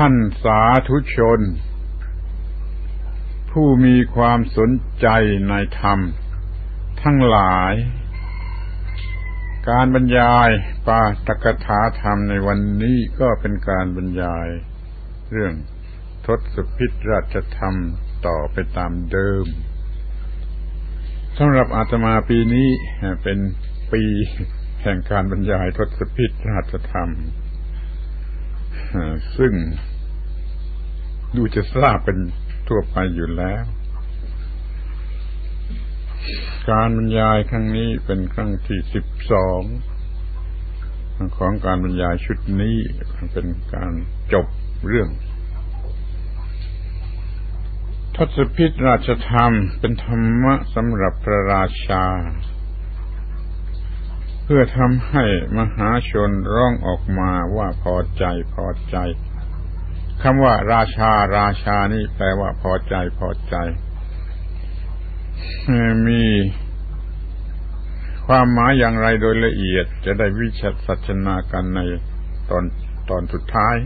ท่านสาธุชน ผู้มีความสนใจในธรรม ทั้งหลาย การบรรยายปาตกถาธรรมในวันนี้ก็เป็นการบรรยาย เรื่องทศพิธราชธรรมต่อไปตามเดิมสำหรับอาตมาปีนี้เป็นปีแห่งการบรรยายทศพิธราชธรรมซึ่ง ดูจะทราบเป็นทั่วไปอยู่แล้ว การบรรยายครั้งนี้เป็นครั้งที่สิบสองของการบรรยายชุดนี้เป็นการจบเรื่องทศพิธราชธรรมเป็นธรรมะสำหรับพระราชา เพื่อทำให้มหาชนร้องออกมาว่าพอใจพอใจ คำว่าราชาราชานี่แปลว่าพอใจพอใจ มีความหมายอย่างไรโดยละเอียดจะได้วิชัดสัชนากันในตอนตอนสุดท้าย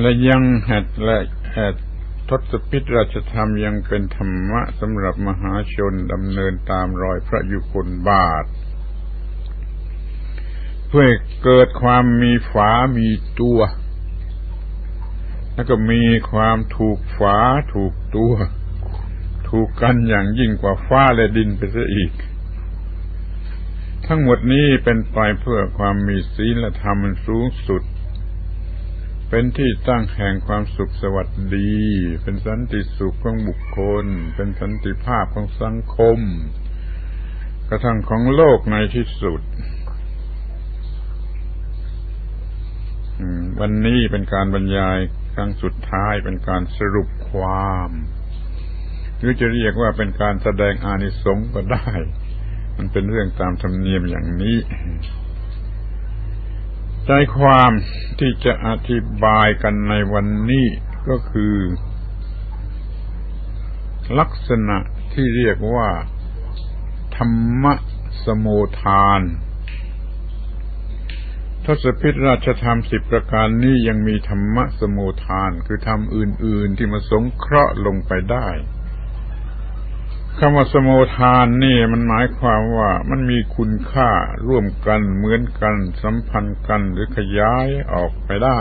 และยังหัดและแหดทศพิธราชธรรมยังเป็นธรรมะสำหรับมหาชนดำเนินตามรอยพระยุคลบาท เพื่อเกิดความมีฝามีตัว แล้วก็มีความถูกฝาถูกตัว ถูกกันอย่างยิ่งกว่าฟ้าและดินไปซะอีก ทั้งหมดนี้เป็นไปเพื่อความมีศีลธรรมมันสูงสุด เป็นที่ตั้งแห่งความสุขสวัสดี เป็นสันติสุขของบุคคล เป็นสันติภาพของสังคม กระทั่งของโลกในที่สุด วันนี้เป็นการบรรยายครั้งสุดท้ายเป็นการสรุปความ หรือจะเรียกว่าเป็นการแสดงอานิสงส์ก็ได้ มันเป็นเรื่องตามธรรมเนียมอย่างนี้ ใจความที่จะอธิบายกันในวันนี้ก็คือ ลักษณะที่เรียกว่า ธรรมะสมุทาน ทศพิธราชธรรมสิบประการนี้ยังมีธรรมะสมุทานคือธรรมอื่น ๆ ที่มาสงเคราะห์ลงไปได้คำว่าสมุทานนี่มันหมายความว่ามันมีคุณค่าร่วมกันเหมือนกัน สัมพันธ์กันหรือขยายออกไปได้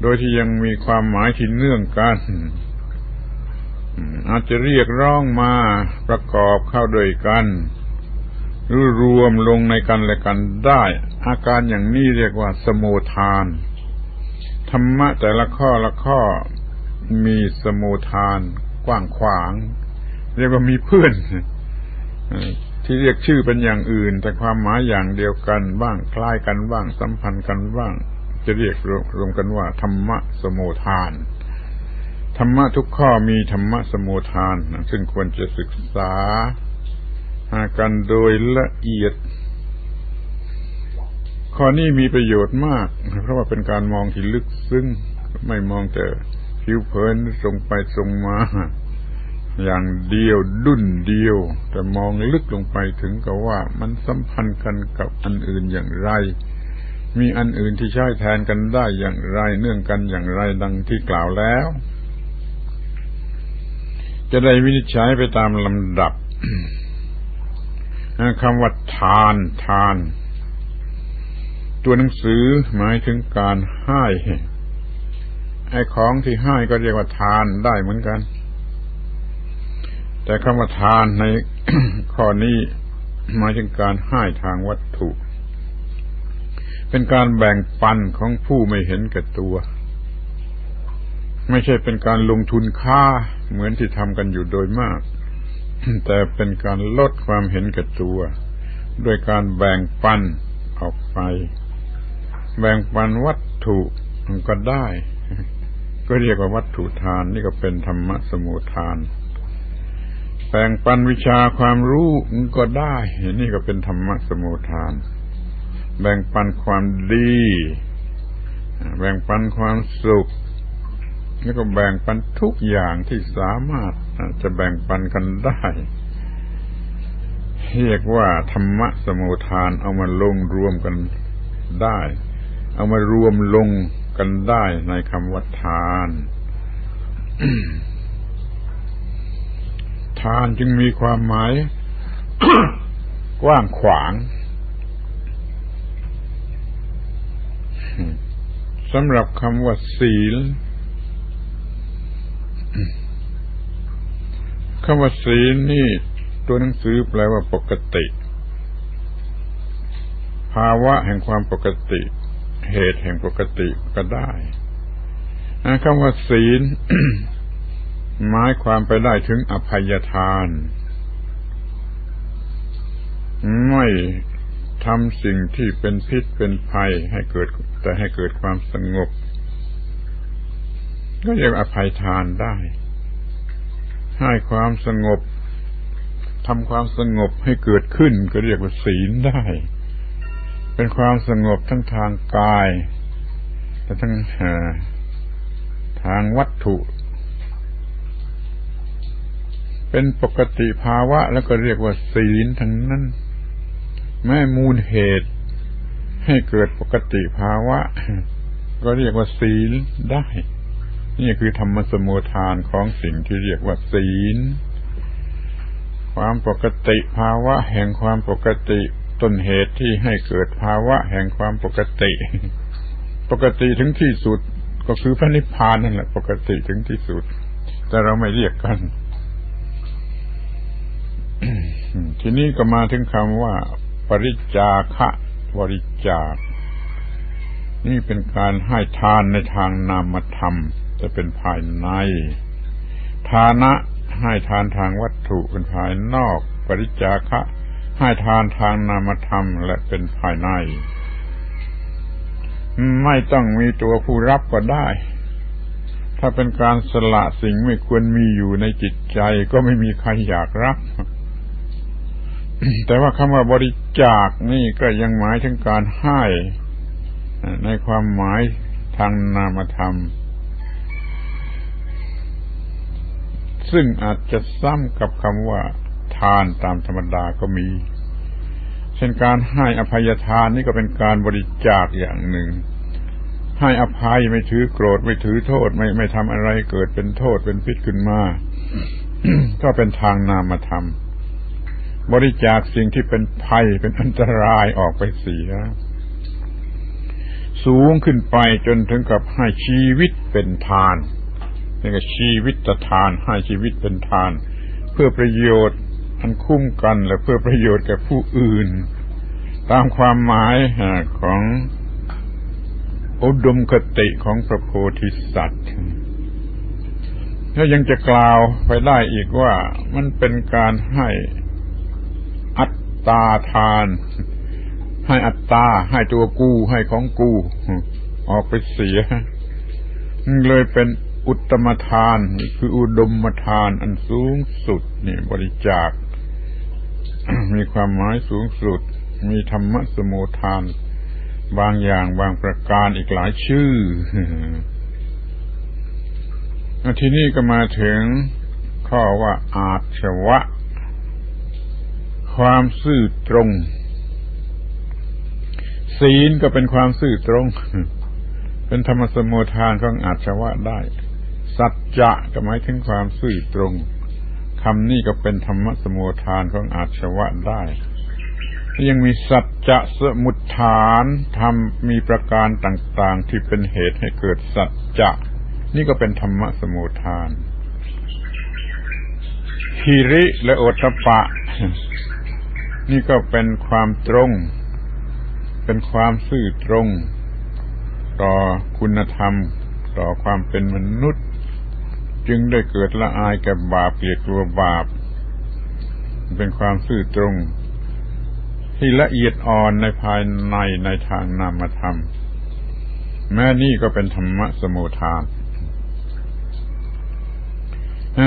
โดยที่ยังมีความหมายที่เนื่องกัน อาจจะเรียกร้องมาประกอบเข้าด้วยกันหรือรวมลงในกันและกันได้ อาการอย่างนี้เรียกว่าสมุทาน ธรรมะแต่ละข้อละข้อมีสมุทานกว้างขวาง เรียกว่ามีเพื่อนที่เรียกชื่อเป็นอย่างอื่น แต่ความหมายอย่างเดียวกันบ้างคล้ายกันบ้าง สัมพันธ์กันบ้าง จะเรียกรวมกันว่า ธรรมะสมุทานธรรมะทุกข้อมีธรรมะสมุทาน ซึ่งควรจะศึกษากันโดยละเอียด ข้อนี้มีประโยชน์มาก เพราะว่าเป็นการมองที่ลึกซึ้งไม่มองแต่ผิวเผินตรงไปตรงมา อย่างเดียวดุนเดียว แต่มองลึกลงไปถึงกับว่ามันสัมพันธ์กันกับอันอื่นอย่างไร มีอันอื่นที่ใช้แทนกันได้อย่างไร เนื่องกันอย่างไรดังที่กล่าวแล้ว จะได้วินิจฉัยไปตามลำดับคำว่าทานทาน ตัวหนังสือหมายถึงการให้ไอ้ของที่ให้ก็เรียกว่าทานได้เหมือนกัน แต่คำว่าทานในข้อนี้หมายถึงการให้ทางวัตถุ เป็นการแบ่งปันของผู้ไม่เห็นแก่ตัว ไม่ใช่เป็นการลงทุนค่าเหมือนที่ทำกันอยู่โดยมาก แต่เป็นการลดความเห็นแก่ตัว ด้วยการแบ่งปันออกไป แบ่งปันวัตถุมันก็ได้ ก็เรียกว่าวัตถุทานนี่ก็เป็นธรรมะสมุทาน แบ่งปันวิชาความรู้ก็ได้ นี่ก็เป็นธรรมะสมุทาน แบ่งปันความดี แบ่งปันความสุขแล้วก็แบ่งปันทุกอย่างที่สามารถจะแบ่งปันกันได้ เรียกว่าธรรมะสมุทานเอามาลงรวมกันได้ เอามารวมลงกันได้ในคำว่าทาน ทานจึงมีความหมายกว้างขวางสำหรับคำว่าศีลคำว่าศีลนี่ ตัวหนังสือแปลว่าปกติ ภาวะแห่งความปกติ เหตุแห่งปกติก็ได้คำว่าศีลหมายความไปได้ถึงอภัยทาน ไม่ทำสิ่งที่เป็นพิษเป็นภัยให้เกิด แต่ให้เกิดความสงบ ก็เรียกอภัยทานได้ ให้ความสงบทำความสงบให้เกิดขึ้นก็เรียกว่าศีลได้ เป็นความสงบทั้งทางกายและทั้งทางวัตถุ เป็นปกติภาวะแล้วก็เรียกว่าศีลทั้งนั้น แม้มูลเหตุ ให้เกิดปกติภาวะ ก็เรียกว่าศีลได้ นี่คือธรรมสมุทานของสิ่งที่เรียกว่าศีลความปกติภาวะแห่งความปกติ ต้นเหตุที่ให้เกิดภาวะแห่งความปกติ ปกติถึงที่สุดก็คือพระนิพพานนั่นแหละ ปกติถึงที่สุด แต่เราไม่เรียกกัน ทีนี้ก็มาถึงคำว่า ปริจาคะบริจาค นี่เป็นการให้ทานในทางนามธรรม จะเป็นภายในทานะให้ทานทางวัตถุเป็นภายนอก ปริจาคะ ให้ทานทางนามธรรมและเป็นภายใน ไม่ต้องมีตัวผู้รับก็ได้ ถ้าเป็นการสละสิ่งไม่ควรมีอยู่ในจิตใจ ก็ไม่มีใครอยากรับ แต่ว่าคำว่าบริจาคนี่ก็ยังหมายถึงการให้ในความหมายทางนามธรรม ซึ่งอาจจะซ้ำกับคำว่า ทานตามธรรมดาก็มี เช่นการให้อภัยทานนี่ก็เป็นการบริจาคอย่างหนึ่ง ให้อภัยไม่ถือโกรธไม่ถือโทษไม่ไม่ทำอะไรเกิดเป็นโทษเป็นพิษขึ้นมาก็เป็นทางนามธรรมาบริจาคสิ่งที่เป็นภัยเป็นอันตรายออกไปเสีย สูงขึ้นไปจนถึงกับให้ชีวิตเป็นทานนี่ก็ชีวิตทานให้ชีวิตเป็นทาน เพื่อประโยชน์ อันคุ้มกันและเพื่อประโยชน์แก่ผู้อื่น ตามความหมายของอุดมคติของพระโพธิสัตว์แล้วยังจะกล่าวไปได้อีกว่ามันเป็นการให้อัตตาทาน ให้อัตตา ให้ตัวกู้ให้ของกู้ออกไปเสีย เลยเป็นอุตมทาน คืออุดมทานอันสูงสุดนี่บริจาค มีความหมายสูงสุด มีธรรมะสมุทาน บางอย่างบางประการอีกหลายชื่อทีนี้ก็มาถึงข้อว่าอาชวะ ความซื่อตรง ศีลก็เป็นความซื่อตรง เป็นธรรมสมุทานของอาชวะได้ สัจจะก็หมายถึงความซื่อตรง คำนี้ก็เป็นธรรมสมุทานของอาชวะได้ยังมีสัจจะสมุทฐานทำมีประการต่าง ๆ ที่เป็นเหตุให้เกิดสัจจะนี่ก็เป็นธรรมสมุทานฮิริและโอตปะ นี่ก็เป็นความตรง เป็นความซื่อตรง ต่อคุณธรรม ต่อความเป็นมนุษย์ จึงได้เกิดละอายกับบาปเกลียดกลัวบาป เป็นความซื่อตรง ที่ละเอียดอ่อนในภายในในทางนามธรรม แม้นี่ก็เป็นธรรมะสมุทาน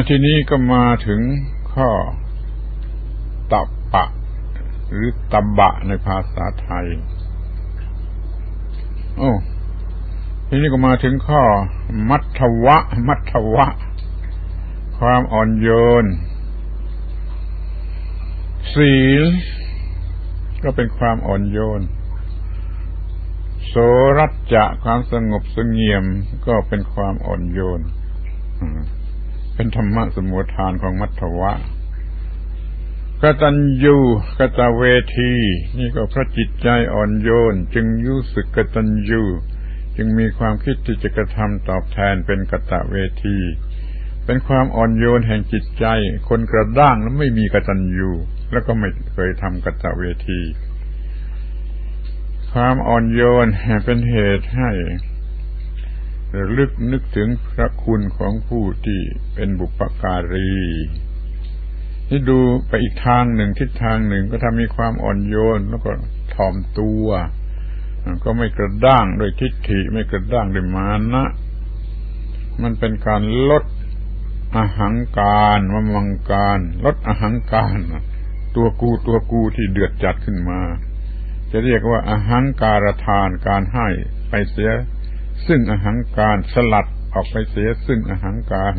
ทีนี้ก็มาถึงข้อตับปะ หรือตบะในภาษาไทย โอ้ทีนี้ก็มาถึงข้อ มัทวะ มัทวะ ความอ่อนโยน ศีลก็เป็นความอ่อนโยน โสรัจจะความสงบสงเงียมก็เป็นความอ่อนโยน เป็นธรรมะสมุทฐานของมัทวะกตัญญูกตเวที นี่ก็พระจิตใจอ่อนโยน จึงรู้สึกกตัญญู จึงมีความคิดที่จะกระทำตอบแทนเป็นกตเวที เป็นความอ่อนโยนแห่งจิตใจ คนกระด้างแล้วไม่มีกตัญญูแล้วก็ไม่เคยทำกตเวที ความอ่อนโยนเป็นเหตุให้ระลึกนึกถึงพระคุณของผู้ที่เป็นบุปการีนี่ดูไปอีกทางหนึ่งทิศทางหนึ่งก็ทำมีความอ่อนโยนแล้วก็ถ่อมตัว ก็ไม่กระด้างโดยทิฏฐิไม่กระด้างด้วยมานะ มันเป็นการลด อาหังการมมังการลดอาหังการ ตัวกูตัวกูที่เดือดจัดขึ้นมา จะเรียกว่าอาหังการทานการให้ไปเสีย ซึ่งอาหังการสลัดออกไปเสียซึ่งอาหังการ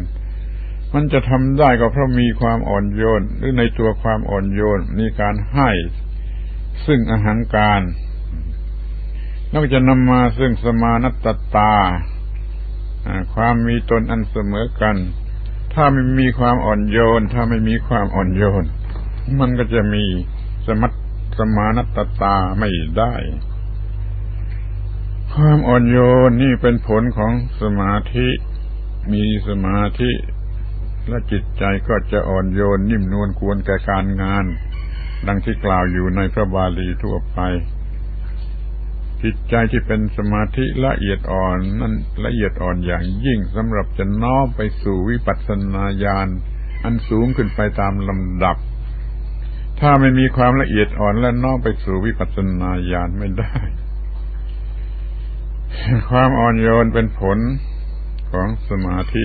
มันจะทำได้ก็เพราะมีความอ่อนโยน หรือในตัวความอ่อนโยนมีการให้ซึ่งอาหารการแล้วจะนำมาซึ่งสมานัตตาความมีตนอันเสมอกัน ถ้าไม่มีความอ่อนโยน ถ้าไม่มีความอ่อนโยน มันก็จะมีสมัตสมานัตตาไม่ได้ ความอ่อนโยนนี่เป็นผลของสมาธิ มีสมาธิและจิตใจก็จะอ่อนโยนนิ่มนวลควรแก่การงาน ดังที่กล่าวอยู่ในพระบาลีทั่วไป จิตใจที่เป็นสมาธิละเอียดอ่อนนั้นละเอียดอ่อนอย่างยิ่งสำหรับจะน้อมไปสู่วิปัสสนาญาณอันสูงขึ้นไปตามลำดับ ถ้าไม่มีความละเอียดอ่อนและน้อมไปสู่วิปัสสนาญาณไม่ได้ ความอ่อนโยนเป็นผลของสมาธิ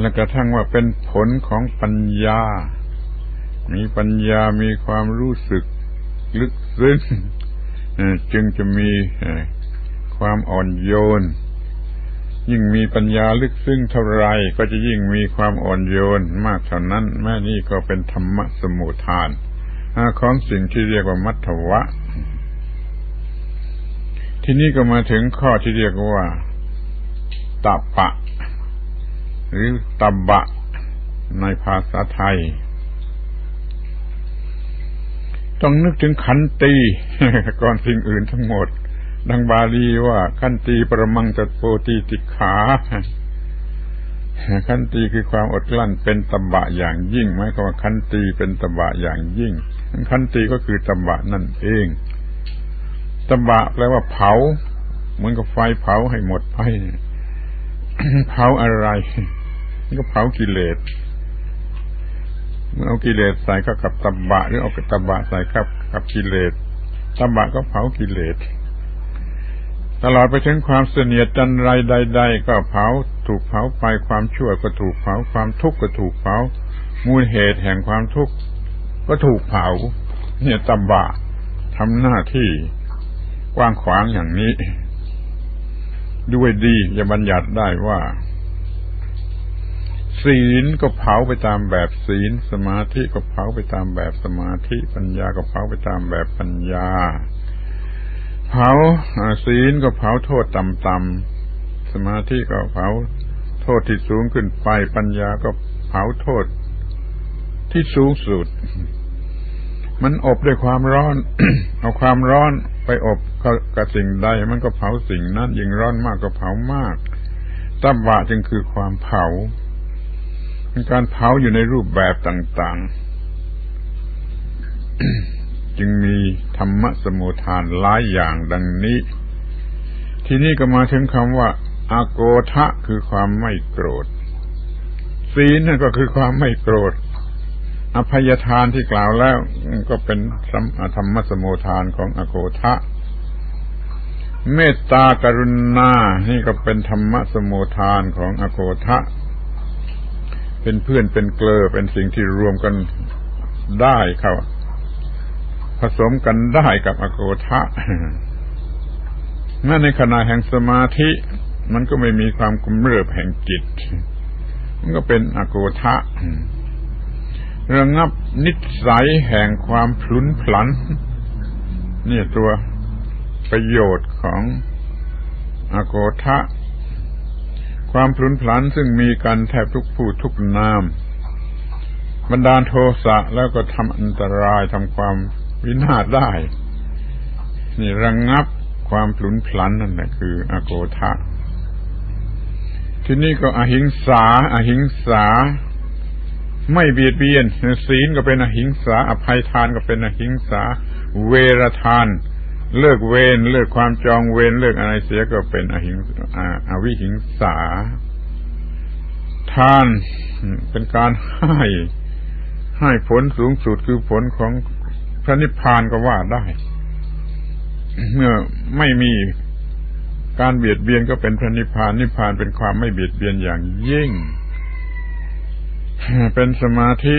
และกระทั่งว่าเป็นผลของปัญญา มีปัญญามีความรู้สึกลึกซึ้ง จึงจะมีความอ่อนโยน ยิ่งมีปัญญาลึกซึ้งเท่าไรก็จะยิ่งมีความอ่อนโยนมากเท่านั้น แม่นี่ก็เป็นธรรมสมุทานของสิ่งที่เรียกว่ามัทวะ ที่นี่ก็มาถึงข้อที่เรียกว่าตาปะ หรือตับบะ ในภาษาไทย ต้องนึกถึงขันตีก่อนสิ่งอื่นทั้งหมด ดังบาลีว่าขันตีประมังจัตโปตีติขาขันตีคือความอดกลั้นเป็นตบะอย่างยิ่งหมายความว่าขันตีเป็นตบะอย่างยิ่งขันตีก็คือตบะนั่นเองตบะแปลว่าเผา เหมือนกับไฟเผาให้หมดไปเผาอะไรนี่ก็เผากิเลส มื่อเอากิเลสใส่เข้ากับตบะหรือเอาตบะใส่เข้ากับกิเลสตบะก็เผากิเลสตลอดไปถึงความเสนียดจันไรใด ๆ ก็เผาถูกเผาไปความชั่วก็ถูกเผาความทุกข์ก็ถูกเผามูลเหตุแห่งความทุกข์ก็ถูกเผา เนี่ยตบะทำหน้าที่กว้างขวางอย่างนี้ ด้วยดีจะบัญญัติได้ว่า ศีลก็เผาไปตามแบบศีล สมาธิก็เผาไปตามแบบสมาธิ ปัญญาก็เผาไปตามแบบปัญญา เผาศีลก็เผาโทษต่ำๆสมาธิก็เผาโทษที่สูงขึ้นไป ปัญญาก็เผาโทษที่สูงสุด มันอบด้วยความร้อน เอาความร้อนไปอบกับสิ่งใด มันก็เผาสิ่งนั้นยิ่งร้อนมากก็เผามากตับบะจึงคือความเผา เป็นการเผาอยู่ในรูปแบบต่าง ๆ จึงมีธรรมะสมุทานหลายอย่างดังนี้ ที่นี่ก็มาถึงคำว่าอาโกทะคือความไม่โกรธศีลนั่นก็คือความไม่โกรธ อภัยทานที่กล่าวแล้วก็เป็นธรรมสมุทานของอโกทะ เมตตากรุณา นี่ก็เป็นธรรมสมุทานของอโกทะ เป็นเพื่อนเป็นเกลอเป็นสิ่งที่รวมกันได้ครับผสมกันได้กับอโกทะนั่นในขณะแห่งสมาธิ มันก็ไม่มีความกุมเรือแห่งจิต มันก็เป็นอโกทะระงับนิสัยแห่งความพลุนพลันเนี่ยตัวประโยชน์ของอโกทะ ความพลุนพลันซึ่งมีกันแทบทุกผู้ทุกนามบรรดาโทสะแล้วก็ทำอันตรายทำความวินาศได้ นี่ระงงับความพลุนพลันนั่นแหละคืออโกทะที่นี่ก็อหิงสาอหิงสา ไม่เบียดเบียนศีลก็เป็นอหิงสา อภัยทานก็เป็นอหิงสา เวรทาน เลิกเวรเลิกความจองเวรเลิกอะไรเสียก็เป็นอหิงอวิหิงสา ทานเป็นการให้ให้ผลสูงสุดคือผลของพระนิพพานก็ว่าได้ เมื่อไม่มีการเบียดเบียนก็เป็นพระนิพพานนิพพานเป็นความไม่เบียดเบียนอย่างยิ่ง เป็นสมาธิ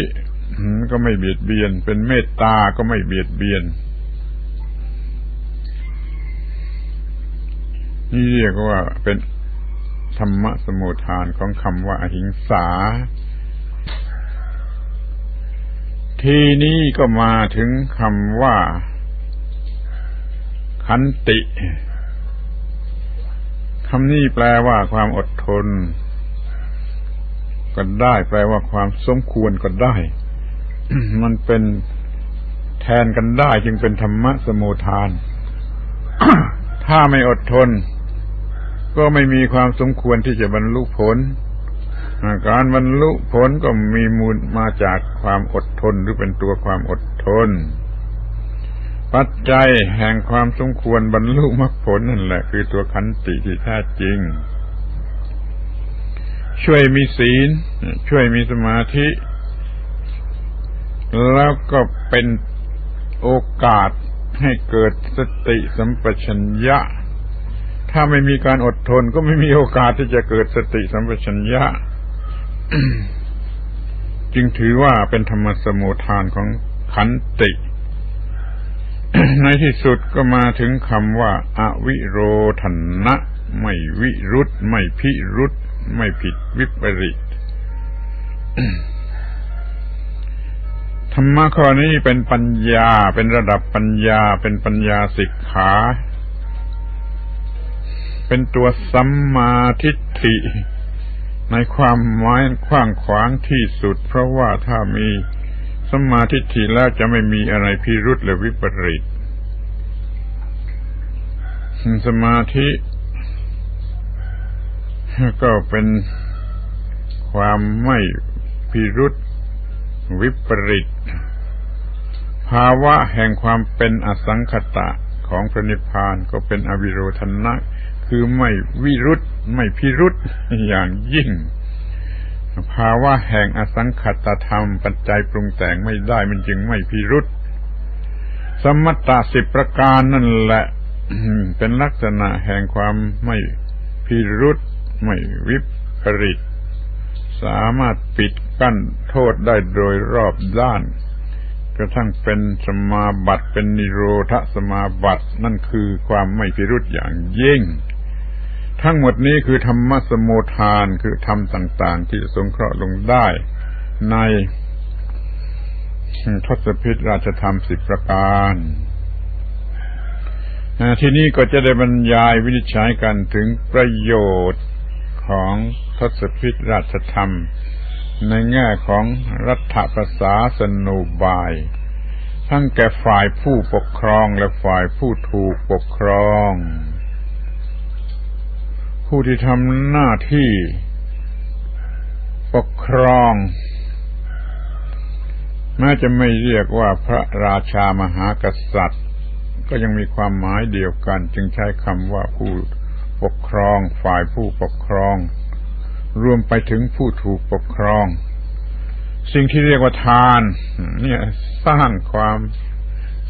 ก็ไม่เบียดเบียน เป็นเมตตาก็ไม่เบียดเบียน นี่เรียกว่าเป็นธรรมสมุทานของคำว่าอหิงสา ทีนี้ก็มาถึงคำว่า ขันติคำนี้แปลว่าความอดทน ก็ได้ แปลว่าความสมควรก็ได้ มันเป็นแทนกันได้จึงเป็นธรรมะสมุทาน ถ้าไม่อดทน ก็ไม่มีความสมควรที่จะบรรลุผล การบรรลุผลก็มีมูลมาจากความอดทนหรือเป็นตัวความอดทน ปัจจัยแห่งความสมควรบรรลุมรรคผลนั่นแหละ คือตัวขันติที่แท้จริง ช่วยมีศีล ช่วยมีสมาธิ แล้วก็เป็นโอกาสให้เกิดสติสัมปชัญญะ ถ้าไม่มีการอดทนก็ไม่มีโอกาสที่จะเกิดสติสัมปชัญญะ จึงถือว่าเป็นธรรมสมุทานของขันติ ในที่สุดก็มาถึงคำว่าอาวิโรธนะ ไม่วิรุตไม่พิรุตไม่ผิดวิปริตธรรมะข้อนี้เป็นปัญญาเป็นระดับปัญญาเป็นปัญญาสิกขา เป็นตัวสัมมาทิฏฐิ ในความหมายขว้างขวางที่สุด เพราะว่าถ้ามีสัมมาธิทีแล้วจะไม่มีอะไรพิรุษและวิปริตสมาธิก็เป็นความไม่พิรุษวิปริต ภาวะแห่งความเป็นอสังขตะของพระนิพพานก็เป็นอวิโรธนะ คือไม่วิรุษไม่พิรุษอย่างยิ่ง ภาวะแห่งอสังขตธรรม ปัจจัยปรุงแต่งไม่ได้มันจึงไม่พิรุษสมตตาสิบประการนั่นแหละ เป็นลักษณะแห่งความไม่พิรุษไม่วิปริตสามารถปิดกั้นโทษได้โดยรอบด้าน กระทั่งเป็นสมาบัติเป็นนิโรธสมาบัตินั่นคือความไม่พิรุษอย่างยิ่ง ทั้งหมดนี้คือธรรมสมุทานคือธรรมต่าง ๆ ที่สงเคราะห์ลงได้ในทศพิธราชธรรมสิบประการที่นี่ก็จะได้บรรยายวินิจฉัยกันถึงประโยชน์ของทศพิธราชธรรม ในแง่ของรัฐประศาสนูบาย ทั้งแก่ฝ่ายผู้ปกครองและฝ่ายผู้ถูกปกครอง ผู้ที่ทำหน้าที่ปกครอง แม้จะไม่เรียกว่าพระราชามหากษัตริย์ ก็ยังมีความหมายเดียวกัน จึงใช้คำว่าผู้ปกครองฝ่ายผู้ปกครอง รวมไปถึงผู้ถูกปกครอง สิ่งที่เรียกว่าทาน เนี่ยสร้างความ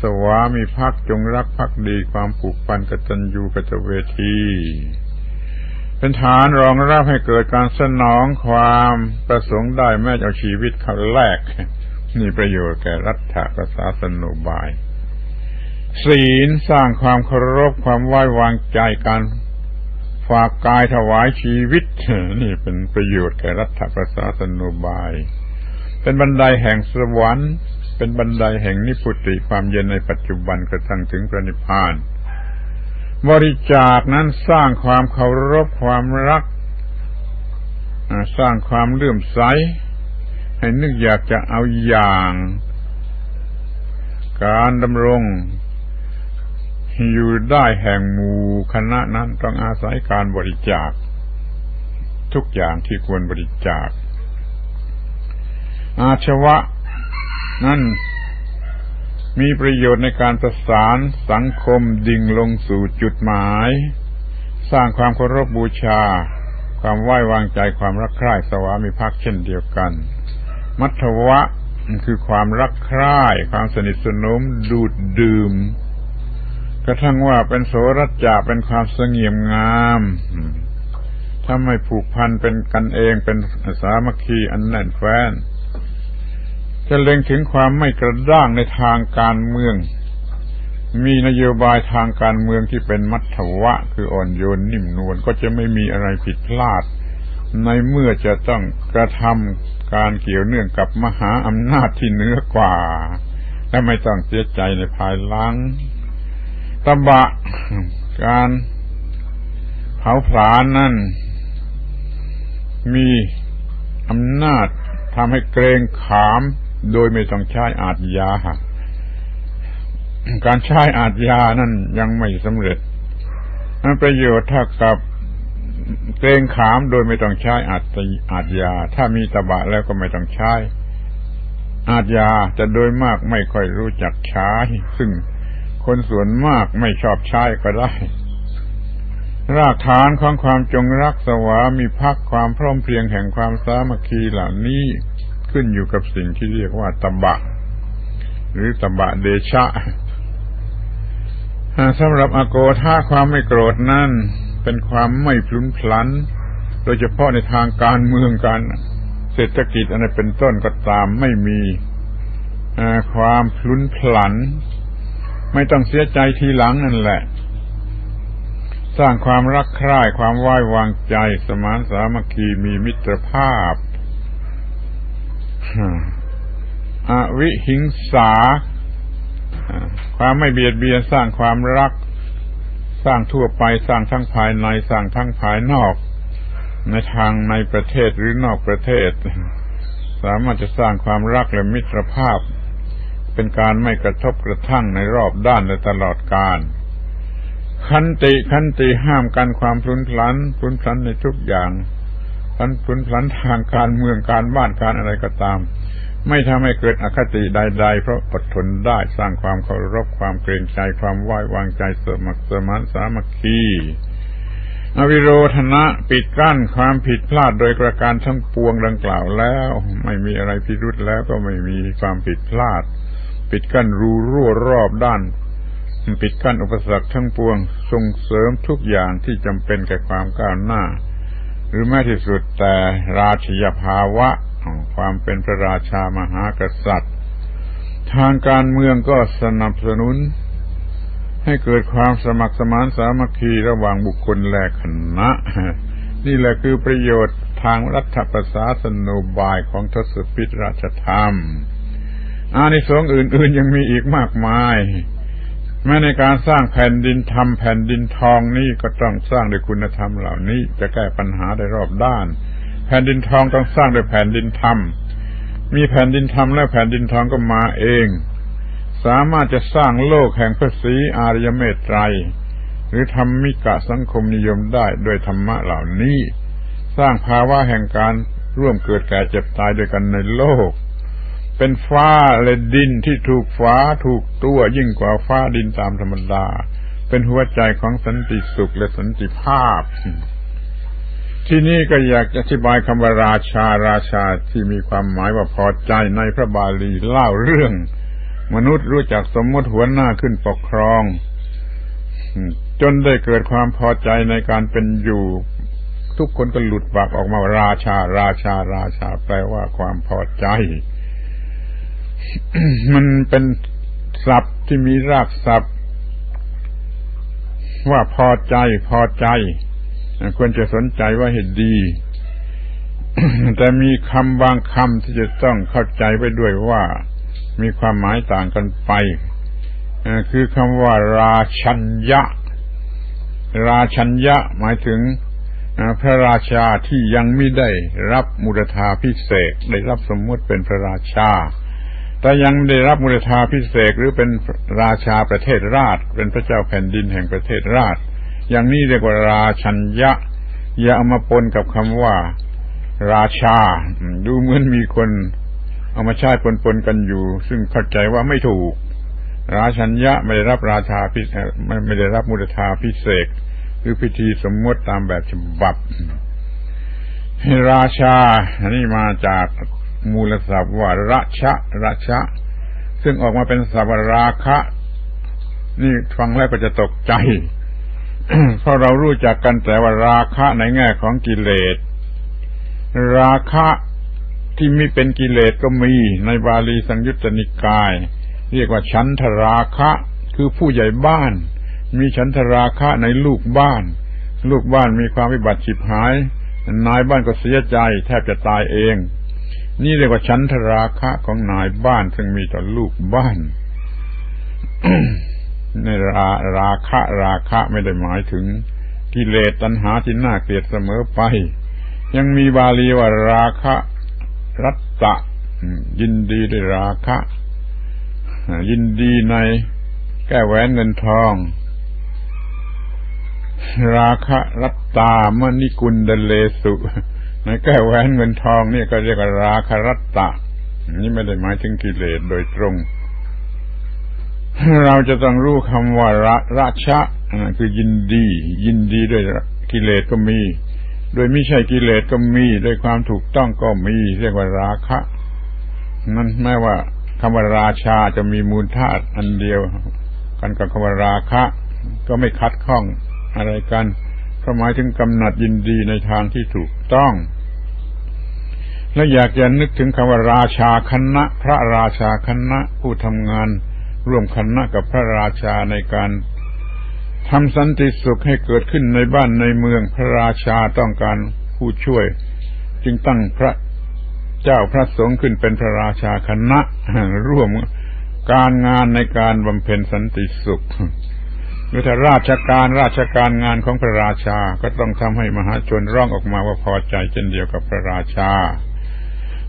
สวามีภักจงรักภักดีความผูกพันกตัญญูกตเวที เป็นฐานรองรับให้เกิดการสนองความประสงค์ได้แม้จะเอาชีวิตเขาแลกนี่ประโยชน์แก่รัฐประศาสนุบาย ศีลสร้างความเคารพความไว้วางใจการฝากกายถวายชีวิต นี่เป็นประโยชน์แก่รัฐประศาสนุบาย เป็นบันไดแห่งสวรรค์ เป็นบันไดแห่งนิพุติความเย็นในปัจจุบันกระทั่งถึงพระนิพพาน บริจาคนั้นสร้างความเคารพความรัก สร้างความเลื่อมใส ให้นึกอยากจะเอาอย่าง การดำรงอยู่ได้แห่งหมู่คณะนั้นต้องอาศัยการบริจาค ทุกอย่างที่ควรบริจาค อาชวะ นั่น มีประโยชน์ในการประสานสังคมดิ่งลงสู่จุดหมาย สร้างความเคารพบบูชา ความไหว้วางใจความรักใคร่สวามิภักดิ์เช่นเดียวกัน มัทวะคือความรักใคร่ความสนิทสนมดูดดื่ม กระทั่งว่าเป็นโสรัจจะเป็นความสงเงียมงามถ้าไม่ผูกพันเป็นกันเองเป็นสามัคคีอันแน่นแฟ้น จะเล็งถึงความไม่กระด้างในทางการเมือง มีนโยบายทางการเมืองที่เป็นมัทวะ คืออ่อนโยนนิ่มนวลก็จะไม่มีอะไรผิดพลาด ในเมื่อจะต้องกระทำการเกี่ยวเนื่องกับมหาอำนาจที่เหนือกว่า และไม่ต้องเสียใจในภายหลังตบะการเผาผลาญนั่น มีอำนาจทำให้เกรงขาม โดยไม่ต้องใช้อาจยาการใช้อาจยานั่นยังไม่สำเร็จมันประโยชน์ถ้ากับเกรงขามโดยไม่ต้องใช้อาจอาจยา ถ้ามีตบะแล้วก็ไม่ต้องใช้ อาจยาจะโดยมากไม่ค่อยรู้จักใช้ซึ่งคนส่วนมากไม่ชอบใช้ก็ได้ รากฐานของความจงรักสวามีพักความพร้อมเพรียงแห่งความสามัคคีเหล่านี้ ขึ้นอยู่กับสิ่งที่เรียกว่าตบะ หรือตบะเดชะสำหรับอโกธาความไม่โกรธนั่นเป็นความไม่พลุนพลัน โดยเฉพาะในทางการเมืองการเศรษฐกิจอะไรเป็นต้นก็ตามไม่มีความพลุนพลัน ไม่ต้องเสียใจทีหลังนั่นแหละ สร้างความรักใคร่ความไว้วางใจ สมานสามัคคีมีมิตรภาพ อวิหิงสา ความไม่เบียดเบียนสร้างความรัก สร้างทั่วไปสร้างทั้งภายในสร้างทั้งภายนอก ในทางในประเทศหรือนอกประเทศ สามารถจะสร้างความรักและมิตรภาพ เป็นการไม่กระทบกระทั่งในรอบด้านและตลอดกาลคันติคันติห้ามกันความพลุนพลันพลุนพลันในทุกอย่าง พันพุนพลันทางการเมืองการบ้านการอะไรก็ตาม ไม่ทำให้เกิดอคติใด ๆ เพราะอดทนได้สร้างความเคารพความเกรงใจความไว้วางใจสมัครสมานสามัคคีอวิโรธนะปิดกั้นความผิดพลาดโดยประการทั้งปวงดังกล่าวแล้ว ไม่มีอะไรพิรุษแล้วก็ไม่มีความผิดพลาด ปิดกั้นรูรั่วรอบด้าน ปิดกั้นอุปสรรคทั้งปวงส่งเสริมทุกอย่างที่จำเป็นแก่ความก้าวหน้า หรือแม้ที่สุดแต่ราชียภาวะความเป็นพระราชามหากษัตริย์ ทางการเมืองก็สนับสนุน ให้เกิดความสมัครสมานสามัคคีระหว่างบุคคลและคณะ นี่แหละคือประโยชน์ทางรัฐประศาสนุบายของทศพิธราชธรรมอานิสงส์อื่น ๆ ยังมีอีกมากมาย แม้ในการสร้างแผ่นดินทำแผ่นดินทองนี่ก็ต้องสร้างด้วยคุณธรรมเหล่านี้ จะแก้ปัญหาได้รอบด้าน แผ่นดินทองต้องสร้างด้วยแผ่นดินธรรมมีแผ่นดินธรรมแล้วแผ่นดินทองก็มาเอง สามารถจะสร้างโลกแห่งพระศรีอารยเมตไตรหรือธรรมิกะสังคมนิยมได้ด้วยธรรมะเหล่านี้ สร้างภาวะแห่งการร่วมเกิดแก่เจ็บตายด้วยกันในโลก เป็นฟ้าและดินที่ถูกฟ้าถูกตัวยิ่งกว่าฟ้าดินตามธรรมดา เป็นหัวใจของสันติสุขและสันติภาพ ที่นี่ก็อยากจะอธิบายคำว่าราชาราชาที่มีความหมายว่าพอใจในพระบาลีเล่าเรื่อง มนุษย์รู้จักสมมติหัวหน้าขึ้นปกครองจนได้เกิดความพอใจในการเป็นอยู่ ทุกคนก็หลุดปากออกมาราชา ราชา ราชาแปลว่าความพอใจ มันเป็นศัพท์ที่มีรากศัพท์ ว่าพอใจพอใจ ควรจะสนใจว่าเหตุดี แต่มีคำบางคำที่จะต้องเข้าใจไปด้วยว่า มีความหมายต่างกันไปคือคำว่า ราชัญญะ ราชัญญะหมายถึงพระราชาที่ยังไม่ได้รับมุรธาพิเศษ ได้รับสมมติเป็นพระราชา แต่ยังได้รับมุรธาพิเศษหรือเป็นราชาประเทศราช เป็นพระเจ้าแผ่นดินแห่งประเทศราช อย่างนี้เรียกว่าราชัญญะ อย่าเอามาปนกับคำว่า ราชา ดูเหมือนมีคนเอามาใช้ปนๆกันอยู่ ซึ่งเข้าใจว่าไม่ถูก ราชัญญะไม่ได้รับราชาพิไม่ได้รับมุรธาพิเศษคือพิธีสมมติตามแบบฉบับราชาอันนี้มาจาก มูลศัพท์ว่าราชะราชะ ซึ่งออกมาเป็นสัพราคะ นี่ฟังแล้วก็จะตกใจ เพราะเรารู้จักกันแต่ว่าราคะในแง่ของกิเลส ราคะที่ไม่เป็นกิเลสก็มีในบาลีสังยุตตนิกาย เรียกว่าชันทราคะ คือผู้ใหญ่บ้าน มีฉันทราคะในลูกบ้าน ลูกบ้านมีความวิบัติฉิบหาย นายบ้านก็เสียใจแทบจะตายเอง นี่เรียกว่าฉันทราคะของนายบ้านซึ่งมีต่อลูกบ้านในราราคะราคะไม่ได้หมายถึงกิเลสตัณหาที่น่าเกลียดเสมอไป ยังมีบาลีว่าราคะรัตตะ ยินดีด้วยราคะ ยินดีในแก้แหวนเงินทอง ราคะรัตตามณิกุลเดเลสุ ในแก้แหวนเงินทองนี่ก็เรียกว่าราครัตตะ นี่ไม่ได้หมายถึงกิเลสโดยตรง เราจะต้องรู้คำว่าระราชะคือยินดี ยินดีด้วยกิเลสก็มี โดยไม่ใช่กิเลสก็มีด้วยความถูกต้องก็มี เรียกว่าราคะนั่นแม้ว่าคำว่าราชาจะมีมูลธาตุอันเดียว กันกับคำว่าราคะ ก็ไม่คัดข้องอะไรกัน ก็หมายถึงกำหนัดยินดีในทางที่ถูกต้อง และอยากจะนึกถึงคำว่าราชาคณะ พระราชาคณะผู้ทำงานร่วมคณะกับพระราชาในการทำสันติสุขให้เกิดขึ้นในบ้านในเมืองพระราชาต้องการผู้ช่วย จึงตั้งพระเจ้าพระสงฆ์ขึ้นเป็นพระราชาคณะร่วมการงานในการบำเพ็ญสันติสุข รือถ้าราชการราชการงานของพระราชา ก็ต้องทำให้มหาชนร้องออกมาว่าพอใจเช่นเดียวกับพระราชา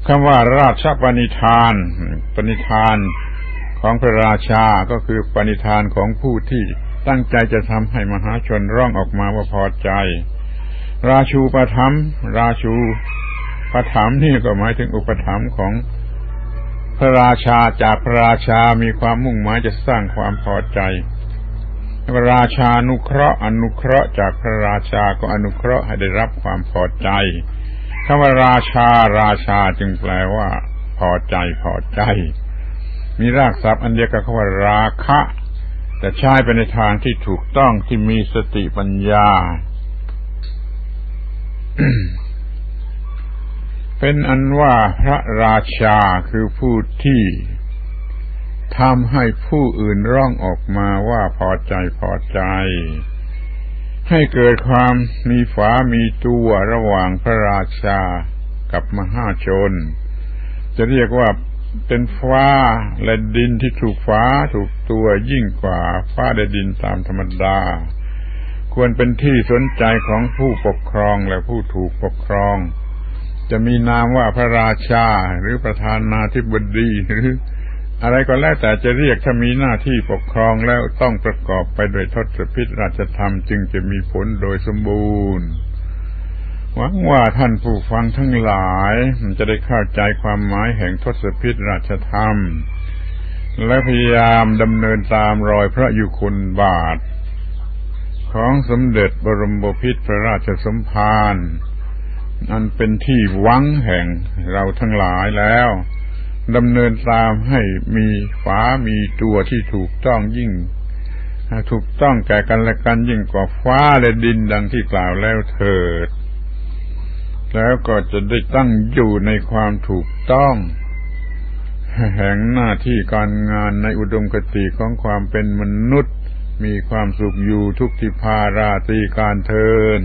คำว่าราชปณิธาน ปณิธานของพระราชาก็คือปณิธานของผู้ที่ตั้งใจจะทำให้มหาชนร้องออกมาว่าพอใจ ราชูปถัมราชูปถัมนี่ก็หมายถึงอุปถัมของพระราชาจากพระราชามีความมุ่งหมายจะสร้างความพอใจ ราชานุเคราะห์อนุเคราะห์จากพระราชาก็อนุเคราะห์ให้ได้รับความพอใจคำว่าราชาราชาจึงแปลว่า พอใจพอใจ มีรากศัพท์อันเดียวกับคำว่าราคะ แต่ใช้ไปในทางที่ถูกต้องที่มีสติปัญญา เป็นอันว่าพระราชาคือผู้ที่ ทำให้ผู้อื่นร้องออกมาว่าพอใจพอใจ ให้เกิดความมีฝามีตัวระหว่างพระราชากับมหาชน จะเรียกว่าเป็นฟ้าและดินที่ถูกฟ้าถูกตัวยิ่งกว่าฟ้าและดินตามธรรมดา ควรเป็นที่สนใจของผู้ปกครองและผู้ถูกปกครอง จะมีนามว่าพระราชาหรือประธานาธิบดีหรือ อะไรก็แล้วแต่จะเรียกถ้ามีหน้าที่ปกครองแล้วต้องประกอบไปด้วยทศพิธราชธรรมจึงจะมีผลโดยสมบูรณ์ หวังว่าท่านผู้ฟังทั้งหลายจะได้เข้าใจความหมายแห่งทศพิธราชธรรม และพยายามดำเนินตามรอยพระยุคุณบาท ของสมเด็จบรมบพิตรพระราชสมภารนันเป็นที่หวังแห่งเราทั้งหลายแล้ว ดำเนินตามให้มีฝามีตัวที่ถูกต้องยิ่ง ถูกต้องแก่กันและกันยิ่งกว่าฟ้าและดินดังที่กล่าวแล้วเถิด แล้วก็จะได้ตั้งอยู่ในความถูกต้องแห่งหน้าที่การงานในอุดมคติของความเป็นมนุษย์ มีความสุขอยู่ทุกทิพาราตีการเทิน